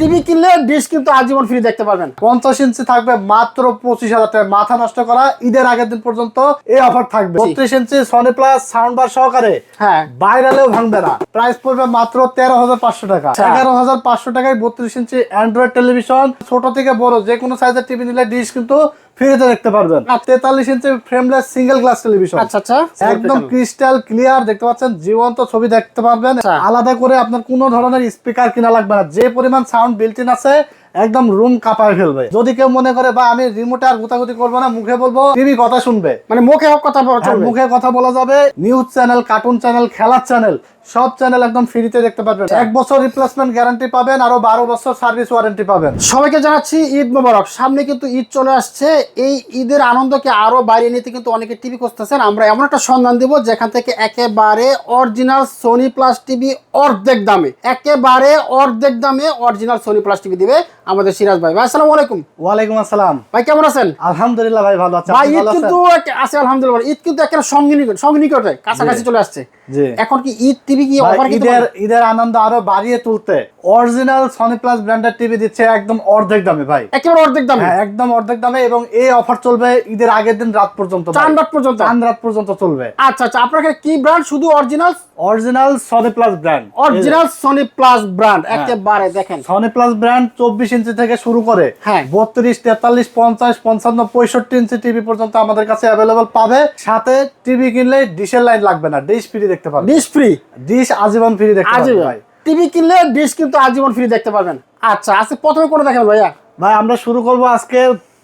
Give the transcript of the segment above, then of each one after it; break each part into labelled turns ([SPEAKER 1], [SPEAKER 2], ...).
[SPEAKER 1] TV কিনলে dish কিন্তু আজীবন ফ্রি দেখতে পারবেন।
[SPEAKER 2] পঞ্চাশ ইঞ্চি থাকবে মাত্র পঁচিশ হাজার টাকা। মাথা নষ্ট করা ঈদের আগের দিন পর্যন্ত এই অফার থাকবে। বত্রিশ inch Sony plus sound bar সহকারে
[SPEAKER 1] হ্যাঁ।
[SPEAKER 2] বাইরালেও ভাঙবে না। প্রাইস পড়বে মাত্র তেরো হাজার পাঁচশো টাকা।
[SPEAKER 1] আচ্ছা।
[SPEAKER 2] এগারো হাজার পাঁচশো টাকায় বত্রিশ ইঞ্চি অ্যান্ড্রয়েড টেলিভিশন ছোট থেকে বড় যে কোনো সাইজের টিভি নিলে ডিশ কিন্তু ফ্রিতে দেখতে পারবেন। তেতাল্লিশ inch frameless single glass television
[SPEAKER 1] আচ্ছা আচ্ছা।
[SPEAKER 2] একদম ক্রিস্টাল ক্লিয়ার দেখতে পাচ্ছেন? জীবন্ত ছবি দেখতে পারবেন।
[SPEAKER 1] আচ্ছা।
[SPEAKER 2] আলাদা করে আপনার কোনো ধরনের স্পিকার কিনা লাগবে না। যে পরিমাণ সাউন্ড বিল্টিন আছে একদম রুম কাঁপায় ফেলবে। যদি কেউ মনে করে বা আমি রিমোটে আর গুতাগুতি করব না মুখে বলব টিভি কথা শুনবে।
[SPEAKER 1] মানে মুখে কথা
[SPEAKER 2] হ্যাঁ, মুখে কথা বলা যাবে। নিউজ চ্যানেল কার্টুন চ্যানেল খেলার চ্যানেল সব চ্যানেল একদম ফ্রিতে দেখতে পারবেন। এক বছর রিপ্লেসমেন্ট গ্যারান্টি পাবেন আরও বারো বছর সার্ভিস ওয়ারেন্টি পাবেন।
[SPEAKER 1] সবাইকে জানাচ্ছি ঈদ মোবারক। সামনে কিন্তু ঈদ চলে আসছে। এই ঈদের আনন্দকে আরও বাড়িয়ে নিতে কিন্তু অনেকে টিভি খুঁজতেছেন। আমরা এমন একটা সন্ধান দিব যেখান থেকে একেবারে অরিজিনাল সোনি প্লাস টিভি অর্ধেক দামে একেবারে অর্ধেক দামে অরিজিনাল সোনি প্লাস টিভি দিবে। আমাদের সিরাজ ভাই। ভাই আসসালামু আলাইকুম।
[SPEAKER 2] ওয়ালাইকুম আসসালাম।
[SPEAKER 1] ভাই কেমন আছেন?
[SPEAKER 2] আলহামদুলিল্লাহ ভাই ভালো আছে।
[SPEAKER 1] ভাই ঈদ কিন্তু আছে আলহামদুলিল্লাহ ঈদ কিন্তু একেবারে সঙ্গে নিকট সঙ্গে নিকটে কাছাকাছি চলে আসছে।
[SPEAKER 2] জি।
[SPEAKER 1] এখন কি ঈদ টিভি কি অফার কি
[SPEAKER 2] ঈদের ঈদের আনন্দ আরও বাড়িয়ে তুলতে অরিজিনাল সনি প্লাস ব্র্যান্ডের টিভি দিচ্ছে একদম অর্ধেক দামে ভাই।
[SPEAKER 1] একেবারে অর্ধেক দামে?
[SPEAKER 2] হ্যাঁ একদম অর্ধেক দামে এবং এই অফার চলবে ঈদের আগের দিন রাত পর্যন্ত।
[SPEAKER 1] চান রাত পর্যন্ত?
[SPEAKER 2] চান রাত পর্যন্ত চলবে।
[SPEAKER 1] আচ্ছা আচ্ছা আপনার কাছে কি ব্র্যান্ড শুধু original
[SPEAKER 2] original Sony plus brand
[SPEAKER 1] original Sony plus brand একেবারে দেখেন।
[SPEAKER 2] সনি প্লাস ব্র্যান্ড চব্বিশ ইঞ্চি থেকে শুরু করে
[SPEAKER 1] হ্যাঁ।
[SPEAKER 2] বত্রিশ তেতাল্লিশ পঞ্চাশ পঞ্চান্ন পঁয়ষট্টি ইঞ্চি টিভি পর্যন্ত আমাদের কাছে অ্যাভেলেবল পাবে। সাথে টিভি কিনলে ডিশের লাইন লাগবে না ডিশ ফ্রি দেখতে পারবে
[SPEAKER 1] ডিশ ফ্রি
[SPEAKER 2] ডিশ আজীবন ফ্রি দেখতে ভাই।
[SPEAKER 1] টিভি কিনলে ডিশ কিন্তু আজীবন ফ্রি দেখতে পাবেন। আচ্ছা আজকে প্রথমে কোন দেখেন ভাইয়া?
[SPEAKER 2] ভাই আমরা শুরু করব আজকে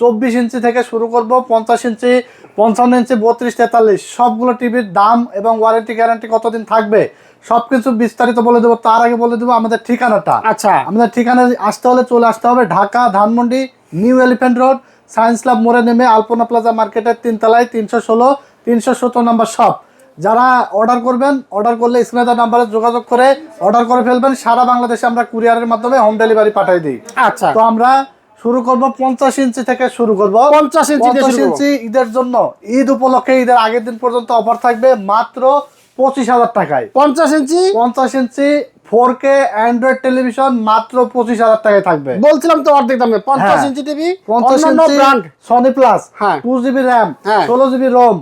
[SPEAKER 2] চব্বিশ ইঞ্চি থেকে শুরু করব পঞ্চাশ ইঞ্চি পঞ্চান্ন ইঞ্চি বত্রিশ তেতাল্লিশ। সবগুলো টিভির দাম এবং ওয়ারেন্টি গ্যারান্টি কতদিন থাকবে? সবকিছু বিস্তারিত বলে দেবো তার আগে বলে দেবো আমাদের ঠিকানাটা।
[SPEAKER 1] আচ্ছা।
[SPEAKER 2] আমাদের ঠিকানা আসতে হলে চলে আসতে হবে Dhaka Dhanmondi new elephant road science club মোড়ে নেমে আলপনা প্লাজা মার্কেটের তিনতলায় তিনশো ষোলো তিনশো সত্তর নম্বর শপ। যারা অর্ডার করবেন অর্ডার করলে স্ক্রিনে নাম্বারে যোগাযোগ করে অর্ডার করে ফেলবেন। সারা বাংলাদেশে আমরা কুরিয়ারের মাধ্যমে হোম ডেলিভারি পাঠিয়ে দিই।
[SPEAKER 1] আচ্ছা।
[SPEAKER 2] তো আমরা শুরু করব পঞ্চাশ ইঞ্চি থেকে শুরু করব।
[SPEAKER 1] 50 ইঞ্চি
[SPEAKER 2] পঞ্চাশ ইঞ্চি ঈদের জন্য ঈদ উপলক্ষে ঈদের আগের দিন পর্যন্ত অফার থাকবে। মাত্র পঁচিশ হাজার টাকায়।
[SPEAKER 1] পঞ্চাশ ইঞ্চি?
[SPEAKER 2] পঞ্চাশ inch four K android television মাত্র পঁচিশ হাজার টাকায় থাকবে।
[SPEAKER 1] বলছিলাম তো অর্ধেক দামে। পঞ্চাশ
[SPEAKER 2] হ্যাঁ।
[SPEAKER 1] ইঞ্চি টিভি
[SPEAKER 2] পঞ্চাশ ইঞ্চি
[SPEAKER 1] ব্র্যান্ড
[SPEAKER 2] সনি প্লাস
[SPEAKER 1] হ্যাঁ।
[SPEAKER 2] Two GB RAM. ষোলো জিবি রোম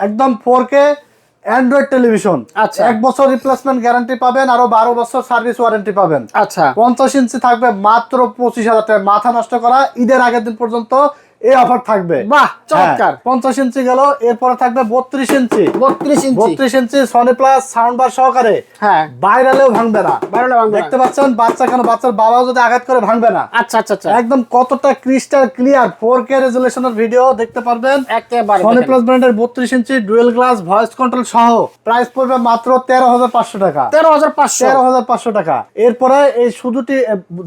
[SPEAKER 2] একদম ফোর কে অ্যান্ড্রয়েড টেলিভিশন
[SPEAKER 1] আচ্ছা।
[SPEAKER 2] এক বছর রিপ্লেসমেন্ট গ্যারান্টি পাবেন আরও বারো বছর সার্ভিস ওয়ারেন্টি পাবেন।
[SPEAKER 1] আচ্ছা।
[SPEAKER 2] পঞ্চাশ ইঞ্চি থাকবে মাত্র পঁচিশ হাজার টাকা মাথা নষ্ট করা ঈদের আগের দিন পর্যন্ত এই অফার থাকবে।
[SPEAKER 1] বাহ চমৎকার।
[SPEAKER 2] হ্যাঁ, পঞ্চাশ ইঞ্চি গেল এরপরে থাকবে বত্রিশ ইঞ্চি
[SPEAKER 1] বত্রিশ ইঞ্চি
[SPEAKER 2] বত্রিশ ইঞ্চি সনি প্লাস সাউন্ড বার সহকারে।
[SPEAKER 1] হ্যাঁ।
[SPEAKER 2] বাইরালেও ভাঙবে না।
[SPEAKER 1] বাইরে ভাঙবে
[SPEAKER 2] দেখতে পাচ্ছেন বাচ্চা কেন বাচ্চার বাবাও যদি আঘাত করে ভাঙবে না।
[SPEAKER 1] আচ্ছা আচ্ছা আচ্ছা।
[SPEAKER 2] একদম কতটা ক্রিস্টাল ক্লিয়ার ফোর কে রেজুলেশনের ভিডিও দেখতে পারবেন।
[SPEAKER 1] একেবারে
[SPEAKER 2] সনি প্লাস ব্র্যান্ডের বত্রিশ inch dual glass voice control সহ প্রাইস পড়বে মাত্র তেরো হাজার পাঁচশো টাকা।
[SPEAKER 1] তেরো হাজার পাঁচশো।
[SPEAKER 2] তেরো হাজার পাঁচশো টাকা। এরপরে এই শুধুটি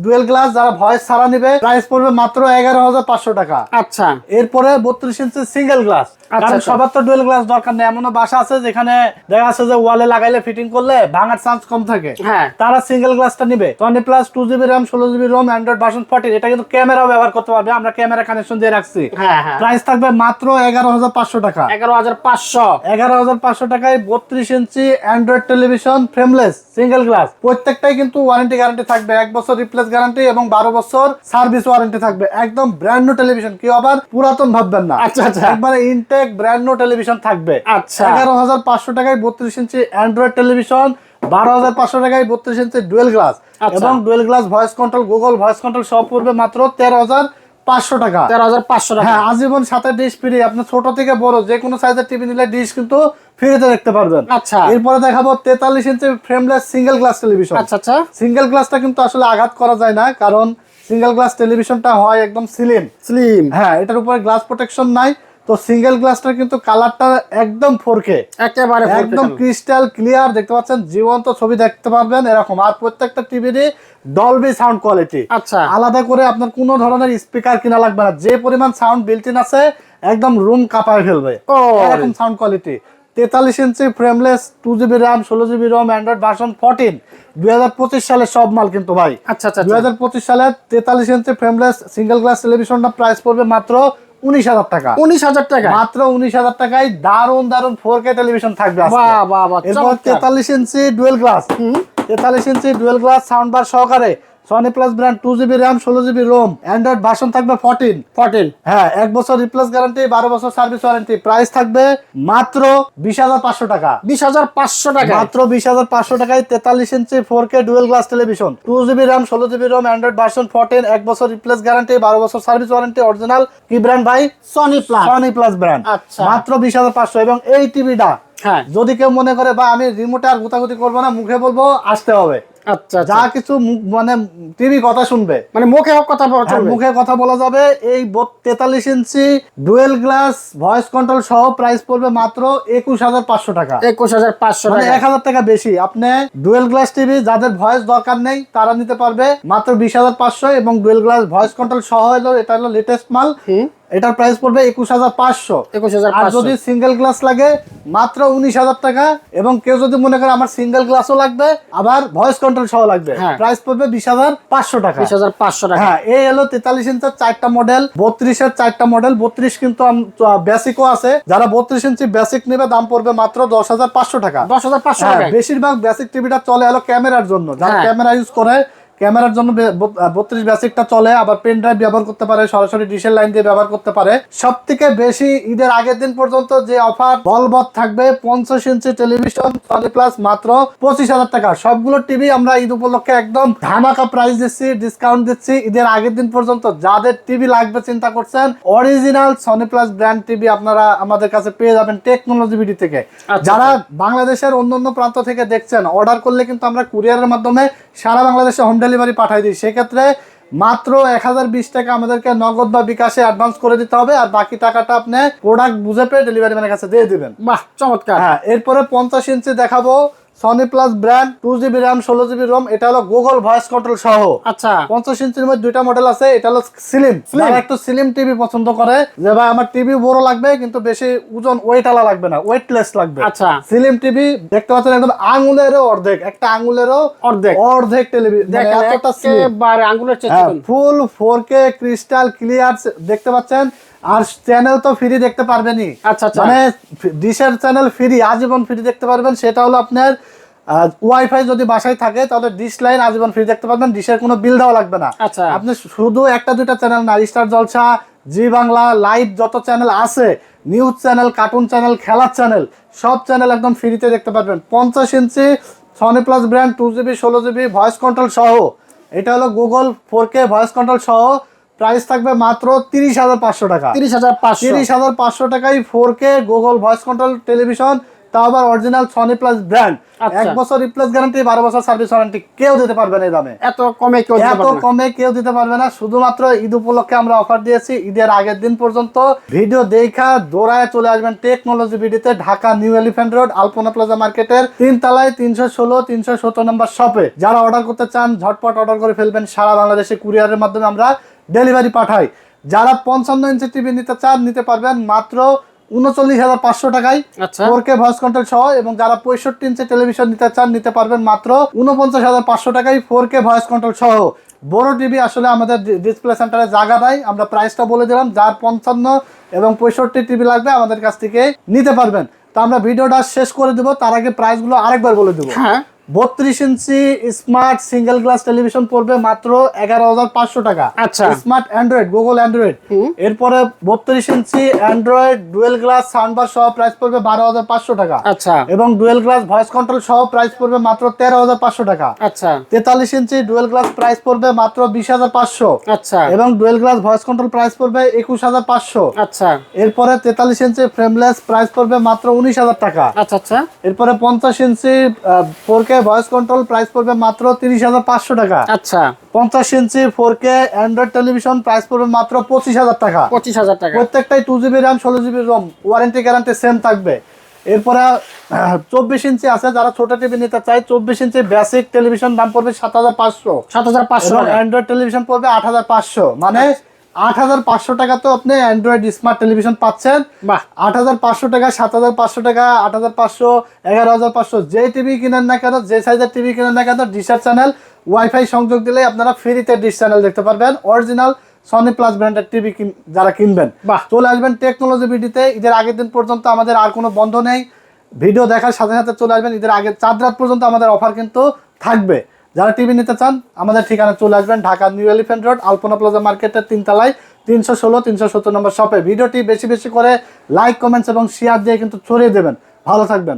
[SPEAKER 2] ডুয়েল গ্লাস যারা ভয়েস ছাড়া নিবে প্রাইস পড়বে মাত্র এগারো হাজার পাঁচশো টাকা।
[SPEAKER 1] আচ্ছা।
[SPEAKER 2] এরপরে বত্রিশ ইঞ্চি সিঙ্গেল গ্লাস কারণ
[SPEAKER 1] আচ্ছা।
[SPEAKER 2] সবার তো ডুয়েল গ্লাস দরকার নেই। এমনও বাসা আছে যেখানে দেখা যাচ্ছে যে ওয়ালে লাগাইলে ফিটিং করলে ভাঙার চান্স কম থাকে।
[SPEAKER 1] হ্যাঁ।
[SPEAKER 2] তারা সিঙ্গেল গ্লাসটা নিবে। Sony plus two GB RAM ষোলো GB ROM android version fourteen এটা কিন্তু ক্যামেরাও ব্যবহার করতে পারবে। আমরা ক্যামেরা কানেকশন দিয়ে রাখছি।
[SPEAKER 1] হ্যাঁ হ্যাঁ।
[SPEAKER 2] প্রাইস থাকবে মাত্র এগারো হাজার পাঁচশো টাকা।
[SPEAKER 1] এগারো হাজার পাঁচশো।
[SPEAKER 2] এগারো হাজার পাঁচশো টাকায় বত্রিশ ইঞ্চি android television frameless single glass প্রত্যেকটাই কিন্তু ওয়ারেন্টি গ্যারান্টি থাকবে। এক বছর রিপ্লেস গ্যারান্টি এবং বারো বছর সার্ভিস ওয়ারেন্টি থাকবে। একদম ব্র্যান্ড নিউ টেলিভিশন কেউ আবার পুরাতন ভাববেন না
[SPEAKER 1] আচ্ছা, আচ্ছা।
[SPEAKER 2] একবারে ইনটেক ব্র্যান্ড নিউ টেলিভিশন থাকবে
[SPEAKER 1] আচ্ছা।
[SPEAKER 2] এগারো হাজার পাঁচশো টাকায় বত্রিশ ইঞ্চি অ্যান্ড্রয়েড টেলিভিশন বারো হাজার পাঁচশো টাকায় বত্রিশ ইঞ্চি ডুয়েল গ্লাস
[SPEAKER 1] আচ্ছা।
[SPEAKER 2] এবং dual glass voice control Google voice control সব পড়বে মাত্র তেরো হাজার পাঁচশো টাকা
[SPEAKER 1] তেরো হাজার পাঁচশো টাকা
[SPEAKER 2] হ্যাঁ আজীবন সাথে ডিশ ফ্রি আপনি ছোট থেকে বড় যে কোনো সাইজের টিভি নিলে ডিশ কিন্তু ফ্রিতে দেখতে পারবেন
[SPEAKER 1] আচ্ছা।
[SPEAKER 2] এরপরে দেখাবো তেতাল্লিশ ইঞ্চি ফ্রেমলেস সিঙ্গেল গ্লাস টেলিভিশন
[SPEAKER 1] আচ্ছা আচ্ছা
[SPEAKER 2] সিঙ্গেল গ্লাসটা কিন্তু আসলে আঘাত করা যায় না কারণ সিঙ্গেল গ্লাস টেলিভিশনটা হয় একদম স্লিম
[SPEAKER 1] স্লিম
[SPEAKER 2] হ্যাঁ এটার উপরে গ্লাস প্রোটেকশন নাই। তো সিঙ্গেল গ্লাসটা কিন্তু কালারটা একদম ফোরকে
[SPEAKER 1] একেবারে
[SPEAKER 2] একদম ক্রিস্টাল ক্লিয়ার দেখতে পাচ্ছেন? জীবন্ত ছবি দেখতে পারবেন এরকম। আর প্রত্যেকটা টিভিরই ডলবি সাউন্ড কোয়ালিটি
[SPEAKER 1] আচ্ছা।
[SPEAKER 2] আলাদা করে আপনার কোনো ধরনের স্পিকার কিনা লাগবে না। যে পরিমাণ সাউন্ড বিল্টিন আছে একদম রুম কাঁপায় ফেলবে।
[SPEAKER 1] ও।
[SPEAKER 2] এরকম সাউন্ড কোয়ালিটি তেতাল্লিশ ইঞ্চি ফ্রেমলেস টু জিবি র্যাম ষোলো GB ROM android version fourteen দুই হাজার পঁচিশ সালের সব মাল কিন্তু ভাই।
[SPEAKER 1] আচ্ছা আচ্ছা
[SPEAKER 2] দুই হাজার পঁচিশ সালে তেতাল্লিশ ইঞ্চি ফ্রেমলেস সিঙ্গেল গ্লাস টেলিভিশনটা প্রাইস পড়বে মাত্র উনিশ হাজার টাকা।
[SPEAKER 1] উনিশ হাজার টাকা?
[SPEAKER 2] মাত্র উনিশ হাজার টাকায় দারুণ দারুণ ফোর কে টেলিভিশন থাকবে এরপর তেতাল্লিশ ইঞ্চি ডুয়েল গ্লাস তেতাল্লিশ ইঞ্চি ডুয়েল গ্লাস সাউন্ড বার সহকারে Sony plus brand two GB RAM ষোলো জিবি রোম অ্যান্ড্রয়েড ভার্সন থাকবে ফোরটিন
[SPEAKER 1] ফোরটিন
[SPEAKER 2] হ্যাঁ এক বছর রিপ্লেস গ্যারান্টি বারো বছর সার্ভিস ওয়ারেন্টি প্রাইস থাকবে মাত্র বিশ হাজার পাঁচশো টাকা।
[SPEAKER 1] বিশ হাজার পাঁচশো টাকা
[SPEAKER 2] মাত্র বিশ হাজার পাঁচশো টাকায় তেতাল্লিশ ইঞ্চি four K dual glass television two GB RAM ষোলো GB ROM android version fourteen এক বছর রিপ্লেস গ্যারান্টি বারো বছর সার্ভিস ওয়ারেন্টি অরিজিনাল কি ব্র্যান্ড ভাই?
[SPEAKER 1] Sony plus
[SPEAKER 2] Sony plus brand
[SPEAKER 1] আচ্ছা।
[SPEAKER 2] মাত্র বিশ হাজার পাঁচশো। এবং এই টিভিটা
[SPEAKER 1] হ্যাঁ।
[SPEAKER 2] যদি কেউ মনে করে বা আমি রিমোটে আর গুতাগুতি করব না মুখে বলব আসতে হবে।
[SPEAKER 1] আচ্ছা
[SPEAKER 2] যা
[SPEAKER 1] আচ্ছা।
[SPEAKER 2] কিছু মুখ- মানে টিভি কথা শুনবে।
[SPEAKER 1] মানে মুখে কথা চলবে।
[SPEAKER 2] মুখে কথা বলা যাবে। এই তেতাল্লিশ ইঞ্চি ডুয়েল গ্লাস ভয়েস কন্ট্রোল সহ প্রাইস পড়বে মাত্র একুশ হাজার পাঁচশো টাকা।
[SPEAKER 1] একুশ হাজার পাঁচশো
[SPEAKER 2] মানে এক হাজার টাকা বেশি। আপনি ডুয়েল গ্লাস টিভি যাদের ভয়েস দরকার নেই তারা নিতে পারবে মাত্র বিশ হাজার পাঁচশো এবং ডুয়েল গ্লাস ভয়েস কন্ট্রোল সহ হলো এটা হলো লেটেস্ট মাল। এটার প্রাইস পড়বে একুশ হাজার পাঁচশো।
[SPEAKER 1] একুশ হাজার
[SPEAKER 2] আর যদি সিঙ্গেল গ্লাস লাগে মাত্র উনিশ হাজার টাকা এবং কেউ যদি মনে করে আমার সিঙ্গেল গ্লাসও লাগবে আবার ভয়েস কন্ট্রোল সহ লাগবে
[SPEAKER 1] হ্যাঁ।
[SPEAKER 2] প্রাইস পড়বে বিশ হাজার পাঁচশো টাকা।
[SPEAKER 1] বিশ হাজার পাঁচশো টাকা।
[SPEAKER 2] হ্যাঁ এই হলো তেতাল্লিশ ইঞ্চের চারটা মডেল বত্রিশের চারটা মডেল বত্রিশ কিন্তু বেসিকও আছে। যারা বত্রিশ ইঞ্চি বেসিক নেবে দাম পড়বে মাত্র দশ হাজার পাঁচশো টাকা।
[SPEAKER 1] দশ হাজার পাঁচশো
[SPEAKER 2] হ্যাঁ,
[SPEAKER 1] টাকা
[SPEAKER 2] বেশিরভাগ বেসিক টিভিটা চলে এলো ক্যামেরার জন্য। যারা
[SPEAKER 1] হ্যাঁ।
[SPEAKER 2] ক্যামেরা ইউজ করে ক্যামেরার জন্য বত্রিশ বেসিকটা চলে আবার পেন ড্রাইভ ব্যবহার করতে পারে সরাসরি ডিশের লাইন দিয়ে ব্যবহার করতে পারে। সব থেকে বেশি ঈদের আগের দিন পর্যন্ত যে অফার বলবৎ থাকবে পঞ্চাশ ইঞ্চি টেলিভিশন সনি প্লাস মাত্র পঁচিশ হাজার টাকা। সবগুলো টিভি আমরা ঈদ উপলক্ষে একদম ধামাকা প্রাইস দিচ্ছি ডিসকাউন্ট দিচ্ছি। ঈদের আগের দিন পর্যন্ত যাদের টিভি লাগবে চিন্তা করছেন original Sony plus brand TV আপনারা আমাদের কাছে পেয়ে যাবেন টেকনোলজি বিডি থেকে।
[SPEAKER 1] আচ্ছা।
[SPEAKER 2] যারা বাংলাদেশের অন্য অন্য প্রান্ত থেকে দেখছেন অর্ডার করলে কিন্তু আমরা কুরিয়ারের মাধ্যমে সারা বাংলাদেশে হোম ডেলিভারি পাঠাই দিই। সেক্ষেত্রে মাত্র এক হাজার বিশ টাকা আমাদেরকে নগদ বা বিকাশে অ্যাডভান্স করে দিতে হবে আর বাকি টাকাটা আপনি প্রোডাক্ট বুঝে পেয়ে ডেলিভারি ম্যানের কাছে দিয়ে দিবেন।
[SPEAKER 1] বাহ চমৎকার।
[SPEAKER 2] হ্যাঁ এরপরে পঞ্চাশ ইঞ্চি দেখাবো। Sony plus brand two GB RAM ষোলো জিবি রোম এটা হলো গুগল ভয়েস কন্ট্রোল সহ।
[SPEAKER 1] আচ্ছা।
[SPEAKER 2] পঞ্চাশ ইঞ্চির মধ্যে দুইটা মডেল আছে এটা হলো স্লিম একটু স্লিম টিভি পছন্দ করে যে ভাই আমার টিভি বড় লাগবে কিন্তু বেশি ওজন ওয়েট আলা লাগবে না ওয়েটলেস লাগবে।
[SPEAKER 1] আচ্ছা।
[SPEAKER 2] স্লিম টিভি দেখতে পাচ্ছেন একদম আঙুলেরও অর্ধেক একটা আঙুলেরও
[SPEAKER 1] অর্ধেক।
[SPEAKER 2] অর্ধেক television. Full four K crystal clear দেখতে পাচ্ছেন? আর চ্যানেল তো ফ্রি দেখতে পারবেনই।
[SPEAKER 1] আচ্ছা আচ্ছা।
[SPEAKER 2] মানে ডিশের চ্যানেল ফ্রি আজীবন ফ্রি দেখতে পারবেন। সেটা হলো আপনার ওয়াইফাই যদি বাসায় থাকে তাহলে ডিশ লাইন আজীবন ফ্রি দেখতে পারবেন। ডিশের কোনো বিল দেওয়া লাগবে না।
[SPEAKER 1] আচ্ছা।
[SPEAKER 2] আপনি শুধু একটা দুইটা চ্যানেল না star Jalsha Zee Bangla live যত চ্যানেল আছে নিউজ চ্যানেল কার্টুন চ্যানেল খেলার চ্যানেল সব চ্যানেল একদম ফ্রিতে দেখতে পারবেন। পঞ্চাশ ইঞ্চি Sony plus brand two GB ষোলো জিবি ভয়েস কন্ট্রোল সহ। এটা হলো Google four K voice control সহ। প্রাইস থাকবে মাত্র তিরিশ হাজার পাঁচশো টাকা।
[SPEAKER 1] তিরিশ হাজার পাঁচশো।
[SPEAKER 2] তিরিশ হাজার পাঁচশো টাকায় four K Google voice control television তাও আবার অরিজিনাল সনি প্লাস ব্র্যান্ড। এক বছর রিপ্লেস গ্যারান্টি বারো বছর সার্ভিস ওয়ারেন্টি কেউ দিতে পারবে না এই দামে।
[SPEAKER 1] এত কমে কেউ
[SPEAKER 2] এত কমে কেউ দিতে পারবে না। শুধুমাত্র ঈদ উপলক্ষে আমরা অফার দিয়েছি। ঈদের আগের দিন পর্যন্ত ভিডিও দেখা দৌড়ায় চলে আসবেন টেকনোলজি ভিডিওতে Dhaka new elephant road Alpana plaza মার্কেটের তিন তলায় তিনশো ষোলো তিনশো সত্তর নম্বর শপে যারা অর্ডার করতে চান ঝটপট অর্ডার করে ফেলবেন। সারা বাংলাদেশে কুরিয়ারের মাধ্যমে আমরা ডেলিভারি পাঠাই যারা পঞ্চান্ন ইঞ্চি টিভি নিতে চান নিতে পারবেন মাত্র উনচল্লিশ হাজার পাঁচশো টাকায়
[SPEAKER 1] আচ্ছা।
[SPEAKER 2] ফোর কে ভয়েস কন্ট্রোল সহ এবং যারা পঁয়ষট্টি ইঞ্চি টেলিভিশন নিতে চান নিতে পারবেন মাত্র উনপঞ্চাশ হাজার পাঁচশো টাকায় ফোর কে ভয়েস কন্ট্রোল সহ। বড় টিভি আসলে আমাদের ডিসপ্লে সেন্টারে জায়গা নাই। আমরা প্রাইসটা বলে দিলাম যার পঞ্চান্ন এবং পঁয়ষট্টি টিভি লাগবে আমাদের কাছ থেকে নিতে পারবেন। তো আমরা ভিডিওটা শেষ করে দেবো তার আগে প্রাইসগুলো আরেকবার বলে দেবো।
[SPEAKER 1] হ্যাঁ।
[SPEAKER 2] বত্রিশ ইঞ্চি স্মার্ট সিঙ্গেল গ্লাস টেলিভিশন পড়বে মাত্র এগারো হাজার পাঁচশো টাকা।
[SPEAKER 1] আচ্ছা।
[SPEAKER 2] স্মার্ট অ্যান্ড্রয়েড গুগল অ্যান্ড্রয়েড এরপরে বত্রিশ ইঞ্চি android dual glass sound bar সহ প্রাইস পড়বে বারো হাজার পাঁচশো টাকা।
[SPEAKER 1] আচ্ছা।
[SPEAKER 2] এবং ডুয়েল গ্লাস ভয়েস কন্ট্রোল সহ প্রাইস পড়বে মাত্র তেরো হাজার পাঁচশো টাকা।
[SPEAKER 1] আচ্ছা।
[SPEAKER 2] তেতাল্লিশ ইঞ্চি ডুয়েল গ্লাস প্রাইস পড়বে মাত্র বিশ হাজার পাঁচশো।
[SPEAKER 1] আচ্ছা।
[SPEAKER 2] এবং dual glass voice control price পড়বে একুশ হাজার পাঁচশো।
[SPEAKER 1] আচ্ছা।
[SPEAKER 2] এরপরে তেতাল্লিশ ইঞ্চি ফ্রেমলেস প্রাইস পড়বে মাত্র উনিশ হাজার টাকা।
[SPEAKER 1] আচ্ছা আচ্ছা।
[SPEAKER 2] এরপরে পঞ্চাশ ইঞ্চি four K voice control price পড়বে মাত্র তিরিশ হাজার পাঁচশো টাকা।
[SPEAKER 1] আচ্ছা।
[SPEAKER 2] পঞ্চাশ ইঞ্চি four K android television price পড়বে মাত্র পঁচিশ হাজার টাকা।
[SPEAKER 1] পঁচিশ হাজার টাকা।
[SPEAKER 2] প্রত্যেকটাই টু জিবি র্যাম ষোলো GB ROM warranty guarantee same থাকবে। এরপরে চব্বিশ ইঞ্চি আছে যারা ছোট টিভি নিতে চায় চব্বিশ ইঞ্চি বেসিক টেলিভিশন দাম পড়বে সাত হাজার পাঁচশো।
[SPEAKER 1] সাত হাজার পাঁচশো
[SPEAKER 2] অ্যান্ড্রয়েড টেলিভিশন পড়বে আট হাজার পাঁচশো। মানে আট হাজার পাঁচশো টাকা তো আপনি অ্যান্ড্রয়েড স্মার্ট টেলিভিশন পাচ্ছেন।
[SPEAKER 1] বাহ।
[SPEAKER 2] আট হাজার পাঁচশো টাকা সাত হাজার পাঁচশো টাকা আট হাজার পাঁচশো এগারো হাজার পাঁচশো যে টিভি কিনেন না কেন যে সাইজের টিভি কিনেন না কেন ডিশার চ্যানেল ওয়াইফাই সংযোগ দিলে আপনারা ফ্রিতে ডিশ চ্যানেল দেখতে পারবেন। অরিজিনাল সনি প্লাস ব্র্যান্ডের টিভি যারা কিনবেন।
[SPEAKER 1] বাহ।
[SPEAKER 2] চলে আসবেন টেকনোলজি বিডিতে ঈদের আগের দিন পর্যন্ত আমাদের আর কোনো বন্ধ নেই। ভিডিও দেখার সাথে সাথে চলে আসবেন। ঈদের আগের চাঁদ রাত পর্যন্ত আমাদের অফার কিন্তু থাকবে। যারা টিভি নিতে চান, আমাদের ঠিকানা চলে আসবেন Dhaka new elephant road, Alpana plaza মার্কেটের তিনতলায়, তিনশো ষোলো, তিনশো সত্তর নম্বর শপে। ভিডিওটি বেশি বেশি করে লাইক কমেন্টস এবং শেয়ার দিয়ে কিন্তু ছড়িয়ে দেবেন। ভালো থাকবেন।